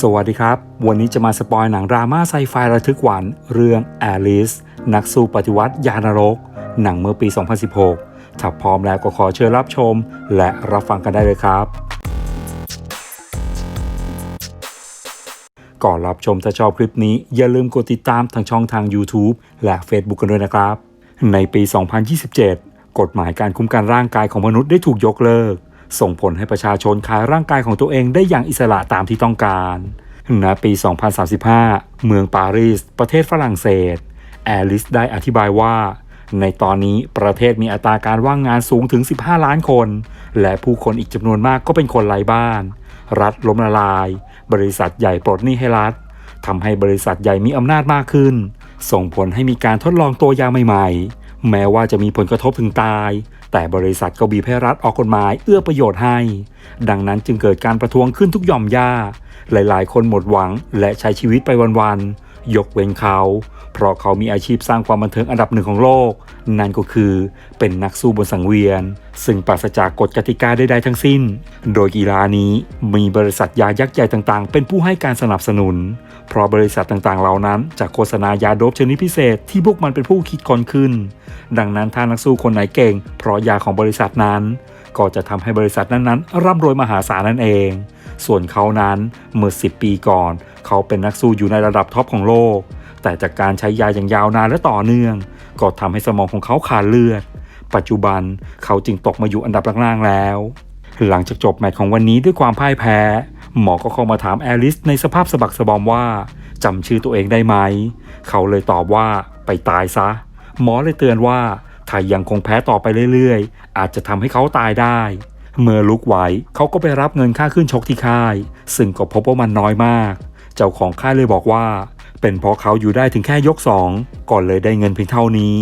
สวัสดีครับ วันนี้จะมาสปอยหนังดราม่าไซไฟระทึกหวานเรื่อง Alice นักสู้ปฏิวัติยานรก หนังเมื่อปี 2016 ถ้าพร้อมแล้วก็ขอเชิญรับชม และรับฟังกันได้เลยครับ ก่อนรับชมถ้าชอบคลิปนี้ อย่าลืมกดติดตามทางช่องทาง YouTube และ Facebook กันด้วยนะครับ ในปี 2027 กฎหมายการคุ้มกันร่างกายของมนุษย์ได้ถูกยกเลิก ส่งผลให้ประชาชนขายร่างกายของตัวเองได้อย่างอิสระตามที่ต้องการณปี 2035 เมืองปารีส ประเทศฝรั่งเศส แอลิสได้อธิบายว่า ในตอนนี้ประเทศมีอัตราการว่างงานสูงถึง 15 ล้านคน และผู้คนอีกจำนวนมากก็เป็นคนไร้บ้าน รัฐล้มละลาย บริษัทใหญ่ปลดหนี้ให้รัฐทำให้บริษัทใหญ่มีอำนาจมากขึ้น ส่งผลให้มีการทดลองตัวยาใหม่ๆ แม้ว่าจะมีผลกระทบถึงตาย แต่บริษัทก็บีบให้รัฐออกกฎหมายเอื้อประโยชน์ให้ ดังนั้นจึงเกิดการประท้วงขึ้นทุกหย่อมย่าหลายๆ คนหมดหวังและใช้ชีวิตไปวันๆ ยกเว้นเขา เพราะเขามีอาชีพสร้างความบันเทิงอันดับหนึ่งของโลก นั่นก็คือเป็นนักสู้บนสังเวียน ซึ่งปราศจากกฎกติกาใดๆทั้งสิ้น โดยกีฬานี้มีบริษัทยายักษ์ใหญ่ต่างๆ เป็นผู้ให้การสนับสนุน เพราะบริษัทต่างๆ เหล่านั้นจะโฆษณายาโดบชนิดพิเศษที่พวกมันเป็นผู้คิดค้นขึ้น ดังนั้นถ้านักสู้คนไหนเก่ง เพราะยาของบริษัทนั้น ก็จะทำให้บริษัทนั้นๆ ร่ำรวยมหาศาลนั่นเอง ส่วนเขานั้นเมื่อ 10 ปีก่อน เขาเป็นนักสู้อยู่ในระดับท็อปของโลก แต่จากการใช้ยาอย่างยาวนานและต่อเนื่อง ก็ทำให้สมองของเขาขาดเลือด ปัจจุบันเขาจึงตกมาอยู่อันดับล่างๆแล้ว หลังจากจบแมตช์ของวันนี้ด้วยความพ่ายแพ้ หมอก็เข้ามาถามแอลิสในสภาพสะบักสะบอมว่าจำชื่อตัวเองได้ไหม เขาเลยตอบว่าไปตายซะ หมอเลยเตือนว่า ถ้ายังคงแพ้ต่อไปเรื่อยๆ อาจจะทำให้เขาตายได้ เมื่อลุกไหวเขาก็ไปรับเงินค่าขึ้นชกที่ค่าย ซึ่งก็พบว่ามันน้อยมาก เจ้าของค่ายเลยบอกว่า เป็นเพราะเขาอยู่ได้ถึงแค่ยกสองก่อนเลยได้เงินเพียงเท่านี้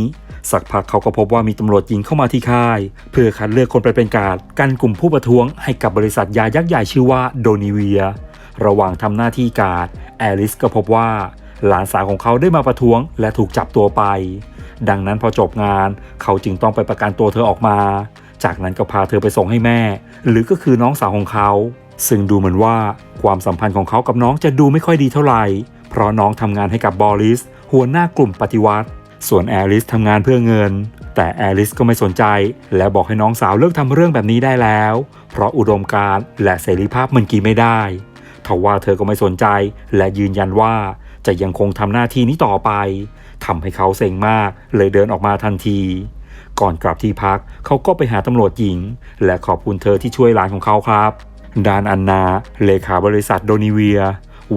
สักพักเขาก็พบว่ามีตำรวจยิงเข้ามาที่ค่าย เพื่อคัดเลือกคนไปเป็นการดกันกลุ่มผู้ประท้วงให้กับบริษัทยายักษ์ใหญ่ชื่อว่าโดนิเวีย ระหว่างทำหน้าที่การดแอลิสก็พบว่า หลานสาวของเขาได้มาประท้วงและถูกจับตัวไป ดังนั้นพอจบงาน เขาจึงต้องไปประกันตัวเธอออกมา จากนั้นก็พาเธอไปส่งให้แม่ หรือก็คือน้องสาวของเขา ซึ่งดูเหมือนว่าความสัมพันธ์ของเขากับน้องจะดูไม่ค่อยดีเท่าไหร่ เพราะน้องทำงานให้กับบอริส หัวหน้ากลุ่มปฏิวัติ ส่วนแอลิสทำงานเพื่อเงิน แต่แอลิสก็ไม่สนใจ และบอกให้น้องสาวเลิกทำเรื่องแบบนี้ได้แล้ว เพราะอุดมการณ์และเสรีภาพมันกินไม่ได้ทว่าเธอก็ไม่สนใจ และยืนยันว่าจะยังคงทำหน้าที่นี้ต่อไป ทำให้เขาเซ็งมาก เลยเดินออกมาทันที ก่อนกลับที่พักเขาก็ไปหาตำรวจหญิง และขอบคุณเธอที่ช่วยหลานของเขาครับดานอันนา เลขาบริษัทโดนิเวีย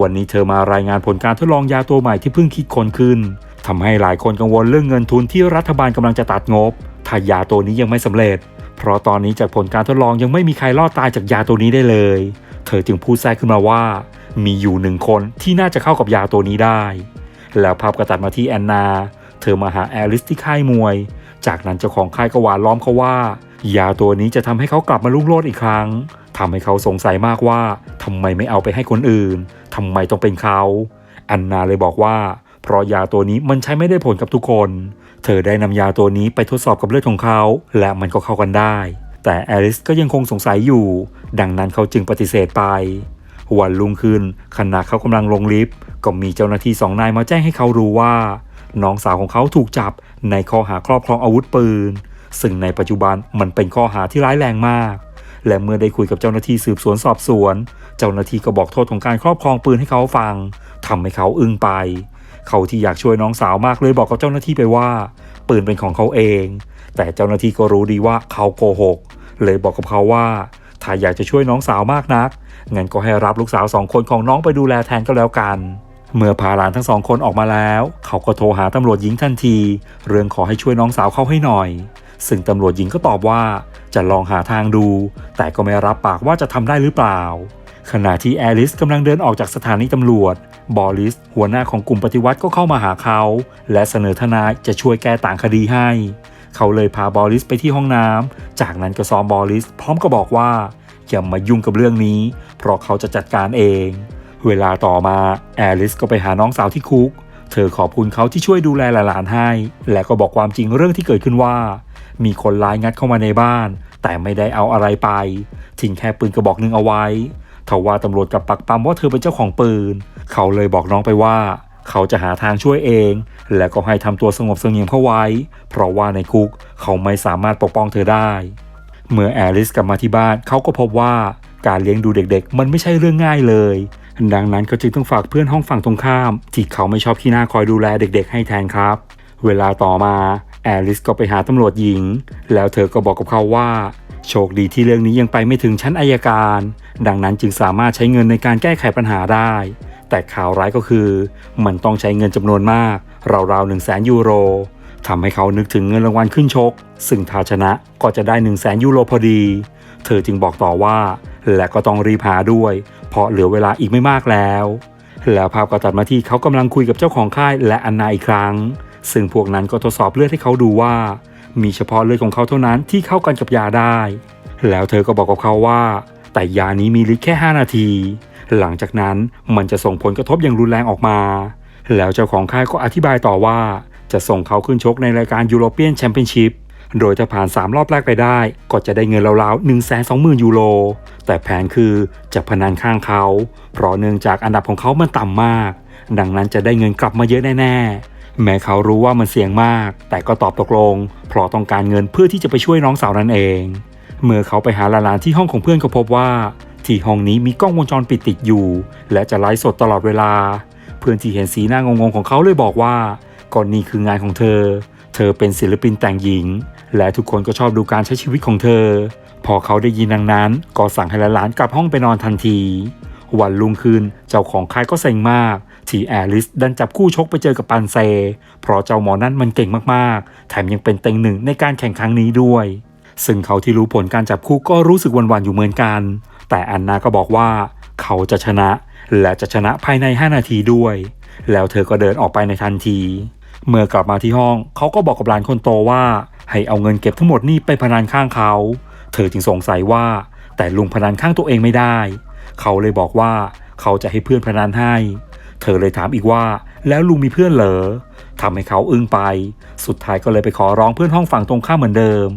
วันนี้เธอมารายงานผลการทดลองยาตัวใหม่ที่เพิ่งคิดค้นขึ้นทำให้หลายคนกังวลเรื่องเงินทุนที่รัฐบาลกำลังจะตัดงบถ้ายาตัวนี้ยังไม่สำเร็จ เพราะตอนนี้จากผลการทดลองยังไม่มีใครรอดตายจากยาตัวนี้ได้เลย เธอจึงพูดแทรกขึ้นมาว่า มีอยู่หนึ่งคนที่น่าจะเข้ากับยาตัวนี้ได้ แล้วภาพก็ตัดมาที่แอนนา เธอมาหาแอลิสที่ค่ายมวย จากนั้นเจ้าของค่ายก็หวานล้อมเขาว่ายาตัวนี้จะทำให้เขากลับมาลุ่งโลดอีกครั้งทำให้เขาสงสัยมากว่าทำไมไม่เอาไปให้คนอื่นทำไมต้องเป็นเขาแอนนาเลยบอกว่า เพราะยาตัวนี้มันใช้ไม่ได้ผลกับทุกคน เธอได้นำยาตัวนี้ไปทดสอบกับเลือดของเขา และมันก็เข้ากันได้ แต่แอลิสก็ยังคงสงสัยอยู่ ดังนั้นเขาจึงปฏิเสธไปวันรุ่งขึ้นขณะเขากำลังลงลิฟต์ ก็มีเจ้าหน้าที่สองนายมาแจ้งให้เขารู้ว่าน้องสาวของเขาถูกจับในข้อหาครอบครองอาวุธปืน ซึ่งในปัจจุบันมันเป็นข้อหาที่ร้ายแรงมาก และเมื่อได้คุยกับเจ้าหน้าที่สืบสวนสอบสวน เจ้าหน้าที่ก็บอกโทษของการครอบครองปืนให้เขาฟังทำให้เขาอึ้งไป เขาที่อยากช่วยน้องสาวมากเลยบอกกับเจ้าหน้าที่ไปว่า ปืนเป็นของเขาเอง แต่เจ้าหน้าที่ก็รู้ดีว่าเขาโกหก เลยบอกกับเขาว่าถ้าอยากจะช่วยน้องสาวมากนักงั้นก็ให้รับลูกสาวสองคนของน้องไปดูแลแทนก็แล้วกัน เมื่อพาหลานทั้งสองคนออกมาแล้ว เขาก็โทรหาตำรวจหญิงทันที เรื่องขอให้ช่วยน้องสาวเขาให้หน่อย ซึ่งตำรวจหญิงก็ตอบว่าจะลองหาทางดู แต่ก็ไม่รับปากว่าจะทำได้หรือเปล่า ขณะที่แอลิสกำลังเดินออกจากสถานีตำรวจ บอริส หัวหน้าของกลุ่มปฏิวัติก็เข้ามาหาเขา และเสนอทนายจะช่วยแก้ต่างคดีให้ เขาเลยพาบอริสไปที่ห้องน้ำจากนั้นก็ซ้อมบอริส พร้อมกับบอกว่าอย่ามายุ่งกับเรื่องนี้ เพราะเขาจะจัดการเอง เวลาต่อมาแอลิสก็ไปหาน้องสาวที่คุก เธอขอบคุณเขาที่ช่วยดูแลหลานให้ และก็บอกความจริงเรื่องที่เกิดขึ้นว่า มีคนร้ายงัดเข้ามาในบ้าน แต่ไม่ได้เอาอะไรไป ทิ้งแค่ปืนกระบอกหนึ่งเอาไว้ทว่าตำรวจกับปักปั๊มว่าเธอเป็นเจ้าของปืน เขาเลยบอกน้องไปว่า เขาจะหาทางช่วยเอง และก็ให้ทำตัวสงบเสงี่ยมเข้าไว้ เพราะว่าในคุกเขาไม่สามารถปกป้องเธอได้ เมื่อแอลิสกลับมาที่บ้านเขาก็พบว่าการเลี้ยงดูเด็กๆ มันไม่ใช่เรื่องง่ายเลย ดังนั้นเขาจึงต้องฝากเพื่อนห้องฝั่งตรงข้าม ที่เขาไม่ชอบที่หน้าคอยดูแลเด็กๆ ให้แทนครับ เวลาต่อมาแอลิสก็ไปหาตำรวจหญิง แล้วเธอก็บอกกับเขาว่า โชคดีที่เรื่องนี้ยังไปไม่ถึงชั้นอายการ ดังนั้นจึงสามารถใช้เงินในการแก้ไขปัญหาได้ แต่ข่าวร้ายก็คือ มันต้องใช้เงินจำนวนมาก ราวๆ1 0 0 0 0แสนยูโรทำให้เขานึกถึงเงินรางวัลขึ้นชก ซึ่งถ้าชนะก็จะได้1 0 0 0 0แสนยูโรพอดี เธอจึงบอกต่อว่า และก็ต้องรีบหาด้วย ราะเหลือเวลาอีกไม่มากแล้ว แล้วภาพก็ตัดมาที่เขากำลังคุยกับเจ้าของค่ายและอันนาอีกครั้ง ซึ่งพวกนั้นก็ทดสอบเลือดให้เขาดูว่า มีเฉพาะเลือดของเขาเท่านั้นที่เข้ากันกับยาได้ แล้วเธอก็บอกกับเขาว่า แต่ยานี้มีฤทธิ์แค่ 5 นาที หลังจากนั้นมันจะส่งผลกระทบอย่างรุนแรงออกมา แล้วเจ้าของค่ายก็อธิบายต่อว่า จะส่งเขาขึ้นชกในรายการยูโรเปียนแชมเปี้ยนชิพโดยถ้าผ่าน 3 รอบแรกไปได้ ก็จะได้เงินราวๆ1 2 0 0 0 0 ยูโร แต่แผนคือจะพนันข้างเขา เพราะเนื่องจากอันดับของเขามันต่ำมาก ดังนั้นจะได้เงินกลับมาเยอะแน่ๆ แม้เขารู้ว่ามันเสี่ยงมาก แต่ก็ตอบตกลง เพราะต้องการเงินเพื่อที่จะไปช่วยน้องสาวนั่นเอง เมื่อเขาไปหาหลานที่ห้องของเพื่อนก็พบว่า ที่ห้องนี้มีกล้องวงจรปิดติดอยู่ และจะไลฟ์สดตลอดเวลา เพื่อนที่เห็นสีหน้างงๆของเขาเลยบอกว่าก่อนนี้คืองานของเธอ เธอเป็นศิลปินแต่งหญิง และทุกคนก็ชอบดูการใช้ชีวิตของเธอ พอเขาได้ยินดังนั้น ก็สั่งให้หลานกลับห้องไปนอนทันที วันรุ่งขึ้นเจ้าของค่ายก็เซ็งมากที่แอลิสดันจับคู่ชกไปเจอกับปันเซ เพราะเจ้าหมอนั่นมันเก่งมากๆ แถมยังเป็นเต็งหนึ่งในการแข่งครั้งนี้ด้วย ซึ่งเขาที่รู้ผลการจับคู่ก็รู้สึกวันๆอยู่เหมือนกัน แต่อันนาก็บอกว่า เขาจะชนะ และจะชนะภายใน 5 นาทีด้วย แล้วเธอก็เดินออกไปในทันที เมื่อกลับมาที่ห้องเขาก็บอกกับหลานคนโตว่า ให้เอาเงินเก็บทั้งหมดนี่ไปพนันข้างเขา เธอจึงสงสัยว่าแต่ลุงพนันข้างตัวเองไม่ได้ เขาเลยบอกว่าเขาจะให้เพื่อนพนันให้ เธอเลยถามอีกว่าแล้วลุงมีเพื่อนเหรอทำให้เขาอึ้งไป สุดท้ายก็เลยไปขอร้องเพื่อนห้องฝั่งตรงข้ามเหมือนเดิม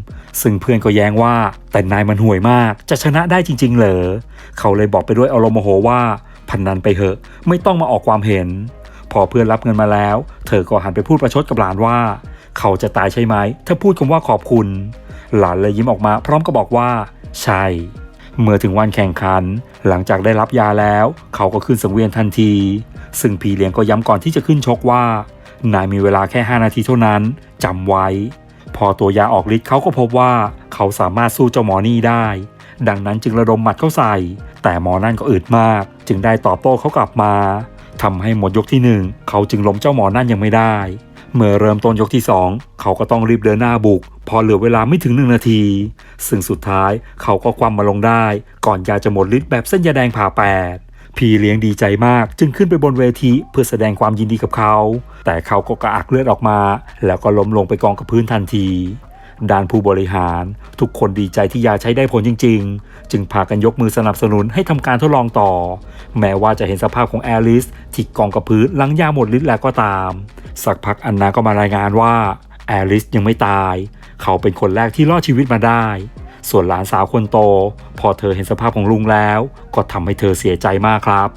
ซึ่งเพื่อนก็แย้งว่า แต่นายมันห่วยมาก จะชนะได้จริง ๆ เหรอ เขาเลยบอกไปด้วยอารมณ์โมโหว่าพนันไปเหอะ ไม่ต้องมาออกความเห็น พอเพื่อนรับเงินมาแล้ว เธอก็หันไปพูดประชดกับหลานว่า เขาจะตายใช่ไหม ถ้าพูดคำว่าขอบคุณ หลานเลยยิ้มออกมา พร้อมกับบอกว่า ใช่ เมื่อถึงวันแข่งขัน หลังจากได้รับยาแล้ว เขาก็ขึ้นสังเวียนทันที ซึ่งพี่เลี้ยงก็ย้ำก่อนที่จะขึ้นชกว่า นายมีเวลาแค่ 5 นาทีเท่านั้นจำไว้ พอตัวยาออกฤทธิ์เขาก็พบว่า เขาสามารถสู้เจ้าหมอนี่ได้ ดังนั้นจึงระดมหมัดเข้าใส่ แต่หมอนั่นก็อึดมาก จึงได้ตอบโต้เขากลับมาทำให้หมดยกที่หนึ่งเขาจึงล้มเจ้าหมอนั่นยังไม่ได้ เมื่อเริ่มต้นยกที่สองเขาก็ต้องรีบเดินหน้าบุก พอเหลือเวลาไม่ถึงหนึ่งนาที ซึ่งสุดท้ายเขาก็คว่ำมาลงได้ ก่อนยาจะหมดฤทธิ์แบบเส้นยาแดงผ่าแปดพี่เลี้ยงดีใจมากจึงขึ้นไปบนเวทีเพื่อแสดงความยินดีกับเขา แต่เขาก็กระอักเลือดออกมา แล้วก็ล้มลงไปกองกับพื้นทันทีด้านผู้บริหารทุกคนดีใจที่ยาใช้ได้ผลจริง ๆ จึงพากันยกมือสนับสนุนให้ทำการทดลองต่อ แม้ว่าจะเห็นสภาพของแอลิสที่กองกับพื้นหลังยาหมดฤทธิ์แล้วก็ตาม สักพักอันนาก็มารายงานว่าแอลิสยังไม่ตาย เขาเป็นคนแรกที่รอดชีวิตมาได้ ส่วนหลานสาวคนโต พอเธอเห็นสภาพของลุงแล้ว ก็ทำให้เธอเสียใจมากครับ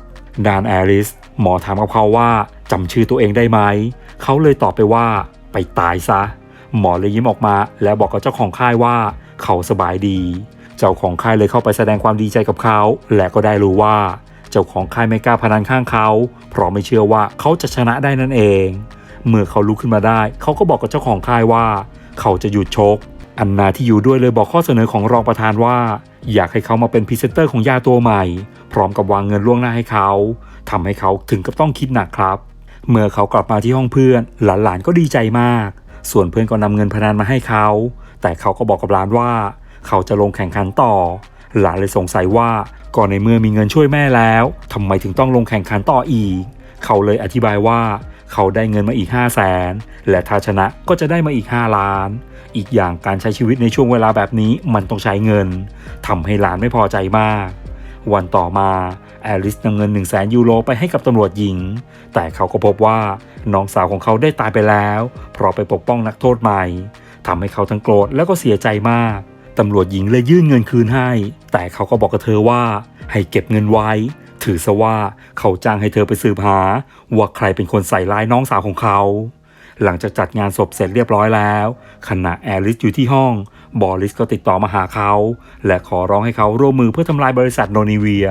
ดานแอลิสหมอถามกับเขาว่าจำชื่อตัวเองได้ไหม เขาเลยตอบไปว่า ไปตายซะ หมอเลยยิ้มออกมาแล้วบอกกับเจ้าของค่ายว่า เขาสบายดี เจ้าของค่ายเลยเข้าไปแสดงความดีใจกับเขา และก็ได้รู้ว่า เจ้าของค่ายไม่กล้าพนันข้างเขา เพราะไม่เชื่อว่าเขาจะชนะได้นั่นเอง เมื่อเขาลุกขึ้นมาได้ เขาก็บอกกับเจ้าของค่ายว่า เขาจะหยุดชก อันนาที่อยู่ด้วยเลยบอกข้อเสนอของรองประธานว่า อยากให้เขามาเป็นพรีเซนเตอร์ของยาตัวใหม่ พร้อมกับวางเงินล่วงหน้าให้เขาทำให้เขาถึงกับต้องคิดหนักครับ เมื่อเขากลับมาที่ห้องเพื่อน หลานๆก็ดีใจมาก ส่วนเพื่อนก็นำเงินพนันมาให้เขา แต่เขาก็บอกกับหลานว่า เขาจะลงแข่งขันต่อ หลานเลยสงสัยว่าก่อนในเมื่อมีเงินช่วยแม่แล้วทำไมถึงต้องลงแข่งขันต่ออีก เขาเลยอธิบายว่า เขาได้เงินมาอีก 5 0 0แสนและถ้าชนะก็จะได้มาอีก 5 ล้าน อีกอย่างการใช้ชีวิตในช่วงเวลาแบบนี้มันต้องใช้เงินทำให้หลานไม่พอใจมาก วันต่อมาแอลิสนำเงิน 1 0 0 0 0แสนยูโรไปให้กับตำรวจหญิง แต่เขาก็พบว่าน้องสาวของเขาได้ตายไปแล้ว เพราะไปปกป้องนักโทษใหม่ทำให้เขาทั้งโกรธแล้วก็เสียใจมากตำรวจหญิงเลยยื่นเงินคืนให้ แต่เขาก็บอกกับเธอว่าให้เก็บเงินไว้ ถือซะว่าเขาจ้างให้เธอไปสืบหา ว่าใครเป็นคนใส่ร้ายน้องสาวของเขา หลังจากจัดงานศพเสร็จเรียบร้อยแล้ว ขณะแอริสอยู่ที่ห้อง บอริสก็ติดต่อมาหาเขา และขอร้องให้เขาร่วมมือเพื่อทำลายบริษัทโนนิเวีย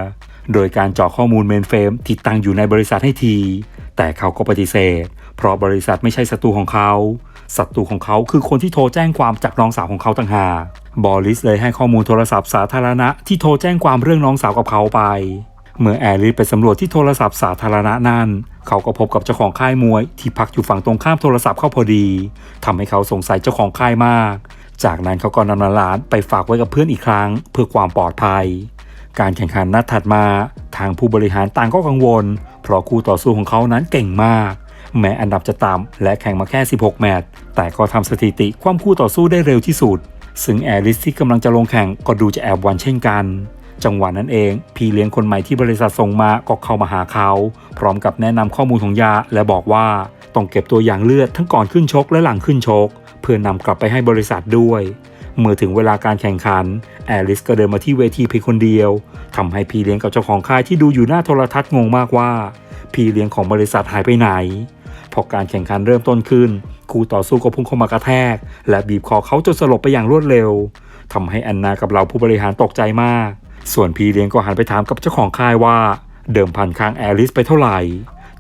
โดยการเจาะข้อมูลเมนเฟรมที่ตั้งอยู่ในบริษัทให้ที แต่เขาก็ปฏิเสธ เพราะบริษัทไม่ใช่ศัตรูของเขาศัตรูของเขาคือคนที่โทรแจ้งความจากน้องสาวของเขาต่างหากบอริสเลยให้ข้อมูลโทรศัพท์สาธารณะที่โทรแจ้งความเรื่องน้องสาวกับเขาไป เมื่อแอริสไปสำรวจที่โทรศัพท์สาธารณะนั่น เขาก็พบกับเจ้าของค่ายมวย ที่พักอยู่ฝั่งตรงข้ามโทรศัพท์เข้าพอดีทำให้เขาสงสัยเจ้าของค่ายมาก จากนั้นเขาก็นำหลานไปฝากไว้กับเพื่อนอีกครั้ง เพื่อความปลอดภัย การแข่งขันนัดถัดมา ทางผู้บริหารต่างก็กังวล เพราะคู่ต่อสู้ของเขานั้นเก่งมาก แม้อันดับจะต่ำและแข่งมาแค่ 16 แมตช์แต่ก็ทำสถิติความคู่ต่อสู้ได้เร็วที่สุดซึ่งแอริสที่กำลังจะลงแข่งก็ดูจะแอบหวันเช่นกัน จังหวะนั้นเอง พี่เลี้ยงคนใหม่ที่บริษัทส่งมาก็เข้ามาหาเขา พร้อมกับแนะนำข้อมูลของยา และบอกว่าต้องเก็บตัวอย่างเลือดทั้งก่อนขึ้นชกและหลังขึ้นชก เพื่อนำกลับไปให้บริษัทด้วย เมื่อถึงเวลาการแข่งขัน แอลิสก็เดินมาที่เวทีเพียงคนเดียวทำให้พี่เลี้ยงกับเจ้าของค่ายที่ดูอยู่หน้าโทรทัศน์งงมากว่า พี่เลี้ยงของบริษัทหายไปไหนพอการแข่งขันเริ่มต้นขึ้น คู่ต่อสู้ก็พุ่งเข้ามากระแทก และบีบคอเขาจนสลบไปอย่างรวดเร็วทำให้อันนากับเราผู้บริหารตกใจมาก ส่วนพี่เลี้ยงก็หันไปถามกับเจ้าของค่ายว่า เดิมพันค้างแอลิสไปเท่าไหร่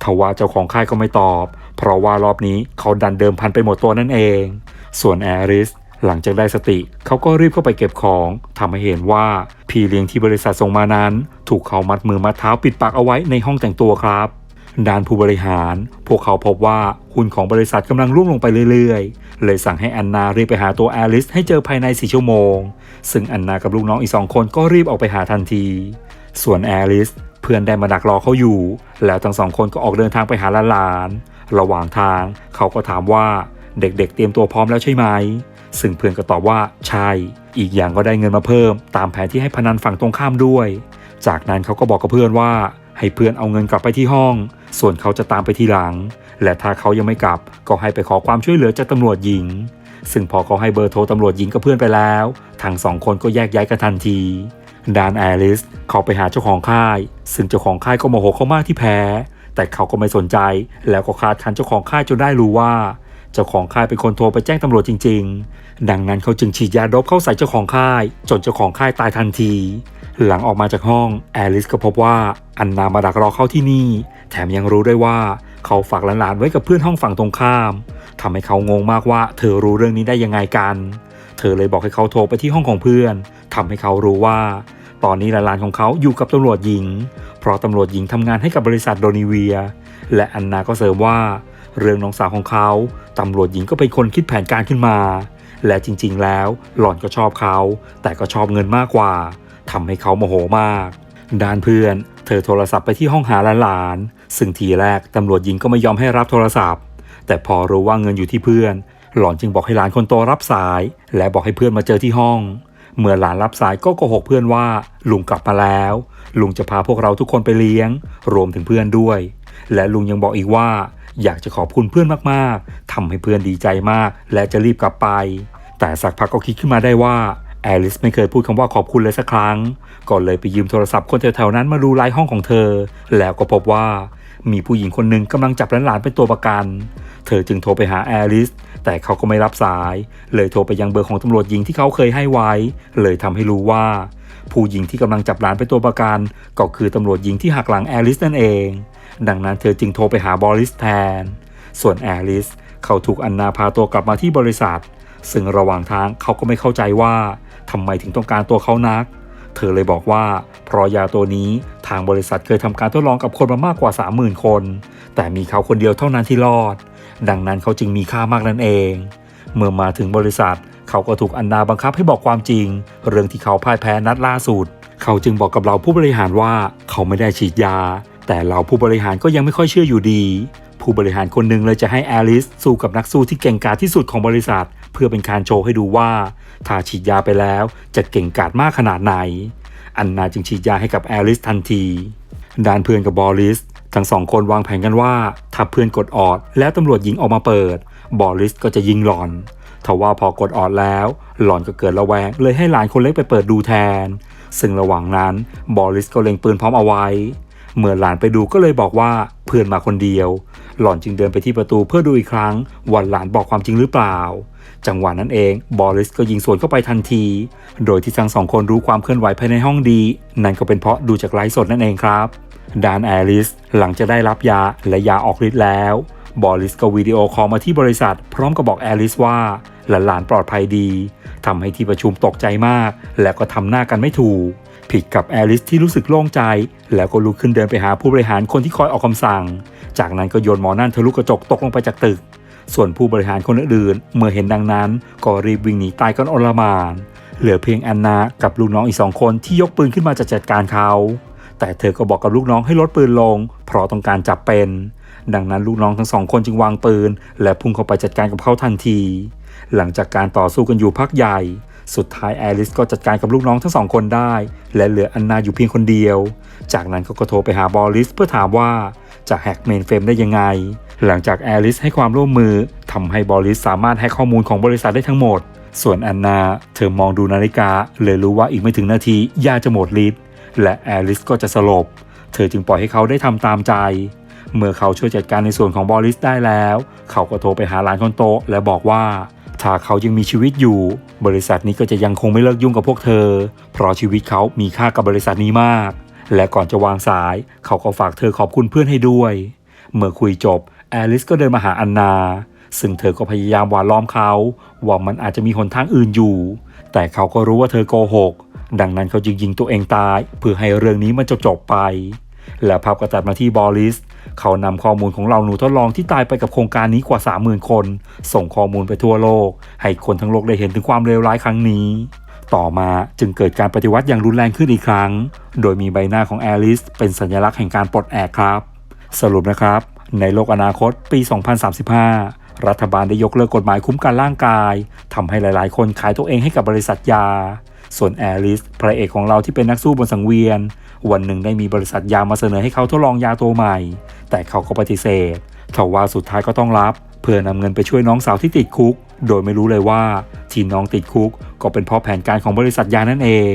ทว่าเจ้าของค่ายก็ไม่ตอบ เพราะว่ารอบนี้เขาดันเดิมพันไปหมดตัวนั่นเอง ส่วนแอริสหลังจากได้สติเขาก็รีบเข้าไปเก็บของทำให้เห็นว่าพี่เลี้ยงที่บริษัทส่งมานั้น ถูกเขามัดมือมัดเท้าปิดปากเอาไว้ในห้องแต่งตัวครับ ด้านผู้บริหาร พวกเขาพบว่าหุ้นของบริษัทกำลังร่วงลงไปเรื่อยๆ เลยสั่งให้อันนารีบไปหาตัวแอลิสให้เจอภายใน4ชั่วโมง ซึ่งอันนากับลูกน้องอีกสองคนก็รีบออกไปหาทันที ส่วนแอลิสเพื่อนได้มาดักรอเขาอยู่ แล้วทั้งสองคนก็ออกเดินทางไปหาหลานระหว่างทางเขาก็ถามว่าเด็กๆ เตรียมตัวพร้อมแล้วใช่ไหม ซึ่งเพื่อนก็ตอบว่าใช่ อีกอย่างก็ได้เงินมาเพิ่ม ตามแผนที่ให้พนันฝั่งตรงข้ามด้วย จากนั้นเขาก็บอกกับเพื่อนว่า ให้เพื่อนเอาเงินกลับไปที่ห้อง ส่วนเขาจะตามไปทีหลัง และถ้าเขายังไม่กลับก็ให้ไปขอความช่วยเหลือจากตำรวจหญิง ซึ่งพอเขาให้เบอร์โทรตำรวจหญิงกับเพื่อนไปแล้วทั้งสองคนก็แยกย้ายกันทันทีดานแอลิสเขาไปหาเจ้าของค่าย ซึ่งเจ้าของค่ายก็โมโหเขามากที่แพ้ แต่เขาก็ไม่สนใจ แล้วก็คาดคันเจ้าของค่ายจนได้รู้ว่า เจ้าของค่ายเป็นคนโทรไปแจ้งตำรวจจริง ๆ ดังนั้นเขาจึงฉีดยาดบเข้าใส่เจ้าของค่าย จนเจ้าของค่ายตายทันที หลังออกมาจากห้องแอลิสก็พบว่าอันนามาดักรอเข้าที่นี่ แถมยังรู้ด้วยว่าเขาฝากหลานๆไว้กับเพื่อนห้องฝั่งตรงข้ามทำให้เขางงมากว่าเธอรู้เรื่องนี้ได้ยังไงกัน เธอเลยบอกให้เขาโทรไปที่ห้องของเพื่อนทำให้เขารู้ว่า ตอนนี้หลานๆของเขาอยู่กับตำรวจหญิง เพราะตำรวจหญิงทำงานให้กับบริษัทโดนิเวีย และอันนาก็เสริมว่า เรื่องน้องสาวของเขา ตำรวจหญิงก็เป็นคนคิดแผนการขึ้นมา และจริงๆ แล้วหล่อนก็ชอบเขา แต่ก็ชอบเงินมากกว่าทำให้เขาโมโหมาก ด้านเพื่อน เธอโทรศัพท์ไปที่ห้องหาหลานๆซึ่งทีแรกตำรวจหญิงก็ไม่ยอมให้รับโทรศัพท์ แต่พอรู้ว่าเงินอยู่ที่เพื่อน หล่อนจึงบอกให้หลานคนโตรับสาย และบอกให้เพื่อนมาเจอที่ห้อง เมื่อหลานรับสายก็โกหกเพื่อนว่า ลุงกลับมาแล้ว ลุงจะพาพวกเราทุกคนไปเลี้ยง รวมถึงเพื่อนด้วย และลุงยังบอกอีกว่า อยากจะขอบคุณเพื่อนมากๆทำให้เพื่อนดีใจมาก และจะรีบกลับไป แต่สักพักก็คิดขึ้นมาได้ว่าแอลิสไม่เคยพูดคำว่าขอบคุณเลยสักครั้งก็เลยไปยืมโทรศัพท์คนแถวๆนั้นมาดูไลน์ห้องของเธอ แล้วก็พบว่ามีผู้หญิงคนหนึ่งกำลังจับหลานๆเป็นตัวประกัน เธอจึงโทรไปหาแอลิส แต่เขาก็ไม่รับสาย เลยโทรไปยังเบอร์ของตำรวจหญิงที่เขาเคยให้ไว้ เลยทำให้รู้ว่า ผู้หญิงที่กำลังจับหลานเป็นตัวประกัน ก็คือตำรวจหญิงที่หักหลังแอลิสนั่นเอง ดังนั้นเธอจึงโทรไปหาบอริสแทน ส่วนแอลิสเขาถูกอันนาพาตัวกลับมาที่บริษัท ซึ่งระหว่างทางเขาก็ไม่เข้าใจว่าทำไมถึงต้องการตัวเขานัก เธอเลยบอกว่าเพราะยาตัวนี้ทางบริษัทเคยทำการทดลองกับคนมามากกว่า 30,000 คน แต่มีเขาคนเดียวเท่านั้นที่รอด ดังนั้นเขาจึงมีค่ามากนั่นเอง เมื่อมาถึงบริษัท เขาก็ถูกอันนาบังคับให้บอกความจริง เรื่องที่เขาพ่ายแพ้นัดล่าสุด เขาจึงบอกกับเราผู้บริหารว่าเขาไม่ได้ฉีดยา แต่เราผู้บริหารก็ยังไม่ค่อยเชื่ออยู่ดี ผู้บริหารคนหนึ่งเลยจะให้แอลิสสู้กับนักสู้ที่เก่งกาจที่สุดของบริษัท เพื่อเป็นการโชว์ให้ดูว่า ถ้าฉีดยาไปแล้วจะเก่งกาจมากขนาดไหน อันนาจึงฉีดยาให้กับแอลิสทันทีด้านเพื่อนกับบอริสทั้งสองคนวางแผนกันว่าถ้าเพื่อนกดออดแล้วตำรวจยิงออกมาเปิด บอริสก็จะยิงหลอนทว่าพอกดออดแล้ว หลอนก็เกิดระแวง เลยให้หลานคนเล็กไปเปิดดูแทน ซึ่งระหว่างนั้นบอริสก็เล็งปืนพร้อมเอาไว้ เมื่อหลานไปดูก็เลยบอกว่าเพื่อนมาคนเดียว หล่อนจึงเดินไปที่ประตูเพื่อดูอีกครั้งว่าหลานบอกความจริงหรือเปล่า จังหวะนั้นเองบอริสก็ยิงสวนเข้าไปทันที โดยที่ทั้งสองคนรู้ความเคลื่อนไหวภายในห้องดี นั่นก็เป็นเพราะดูจากไลฟ์สดนั่นเองครับดานแอลิสหลังจะได้รับยาและยาออกฤทธิ์แล้ว บอริสก็วิดีโอคอลมาที่บริษัท พร้อมกับบอกแอลิสว่าหลานๆปลอดภัยดีทำให้ที่ประชุมตกใจมาก และก็ทำหน้ากันไม่ถูก ผิดกับแอลิสที่รู้สึกโล่งใจ แล้วก็ลุกขึ้นเดินไปหาผู้บริหารคนที่คอยออกคำสั่ง จากนั้นก็โยนหมอนั่นทะลุกระจกตกลงไปจากตึก ส่วนผู้บริหารคนอื่นๆเมื่อเห็นดังนั้น ก็รีบวิ่งหนีตายกันอลมานเหลือเพียงแอนนากับลูกน้องอีกสองคนที่ยกปืนขึ้นมาจะจัดการเขาแต่เธอก็บอกกับลูกน้องให้ลดปืนลง เพราะต้องการจับเป็น ดังนั้นลูกน้องทั้งสองคนจึงวางปืน และพุ่งเข้าไปจัดการกับเขาทันที หลังจากการต่อสู้กันอยู่พักใหญ่ สุดท้ายแอลิสก็จัดการกับลูกน้องทั้งสองคนได้ และเหลืออันนาอยู่เพียงคนเดียว จากนั้นเขาก็โทรไปหาบอริสเพื่อถามว่าจะแฮกเมนเฟรมได้ยังไง หลังจากแอลิสให้ความร่วมมือทำให้บอริสสามารถแฮกข้อมูลของบริษัทได้ทั้งหมด ส่วนอันนาเธอมองดูนาฬิกาเลยรู้ว่าอีกไม่ถึงนาทียาจะหมดฤทธิ์และแอลิสก็จะสลบ เธอจึงปล่อยให้เขาได้ทำตามใจ เมื่อเขาช่วยจัดการในส่วนของบอริสได้แล้ว เขาก็โทรไปหาหลานคนโตและบอกว่า ถ้าเขายังมีชีวิตอยู่ บริษัทนี้ก็จะยังคงไม่เลิกยุ่งกับพวกเธอ เพราะชีวิตเขามีค่ากับบริษัทนี้มาก และก่อนจะวางสาย เขาก็ฝากเธอขอบคุณเพื่อนให้ด้วย เมื่อคุยจบแอลิสก็เดินมาหาอันนา ซึ่งเธอก็พยายามหวานล้อมเขาว่ามันอาจจะมีหนทางอื่นอยู่ แต่เขาก็รู้ว่าเธอโกหก ดังนั้นเขาจึงยิงตัวเองตาย เพื่อให้เรื่องนี้มันจบจบๆไป และภาพก็ตัดมาที่บอริส เขานำข้อมูลของเราหนูทดลองที่ตายไปกับโครงการนี้กว่า 30,000 คน ส่งข้อมูลไปทั่วโลก ให้คนทั้งโลกได้เห็นถึงความเลวร้ายครั้งนี้ ต่อมาจึงเกิดการปฏิวัติอย่างรุนแรงขึ้นอีกครั้ง โดยมีใบหน้าของแอลิสเป็นสัญลักษณ์แห่งการปลดแอกครับ สรุปนะครับ ในโลกอนาคตปี 2035 รัฐบาลได้ยกเลิกกฎหมายคุ้มกันร่างกายทำให้หลาย ๆ คนขายตัวเองให้กับบริษัทยาส่วนแอลิสพระเอกของเราที่เป็นนักสู้บนสังเวียน วันหนึ่งได้มีบริษัทยามาเสนอให้เขาทดลองยาตัวใหม่ แต่เขาก็ปฏิเสธทว่าสุดท้ายก็ต้องรับ เพื่อนำเงินไปช่วยน้องสาวที่ติดคุก โดยไม่รู้เลยว่าที่น้องติดคุก ก็เป็นเพราะแผนการของบริษัทยานั่นเอง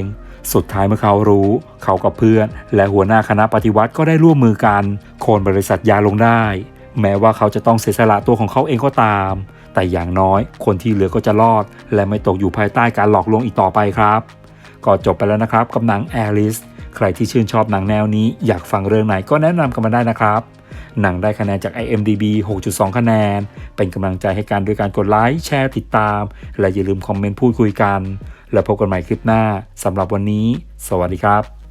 สุดท้ายเมื่อเขารู้ เขากับเพื่อน และหัวหน้าคณะปฏิวัติก็ได้ร่วมมือกันโค่นบริษัทยาลงได้ แม้ว่าเขาจะต้องเสียสละตัวของเขาเองก็ตาม แต่อย่างน้อยคนที่เหลือก็จะรอด และไม่ตกอยู่ภายใต้การหลอกลวงอีกต่อไปครับ ก็จบไปแล้วนะครับกับหนังแอลิส ใครที่ชื่นชอบหนังแนวนี้ อยากฟังเรื่องไหนก็แนะนำกันมาได้นะครับ หนังได้คะแนนจาก IMDB 6.2 คะแนน เป็นกำลังใจให้กันด้วยการกดไลค์แชร์ติดตาม และอย่าลืมคอมเมนต์พูดคุยกัน แล้วพบกันใหม่คลิปหน้าสำหรับวันนี้ สวัสดีครับ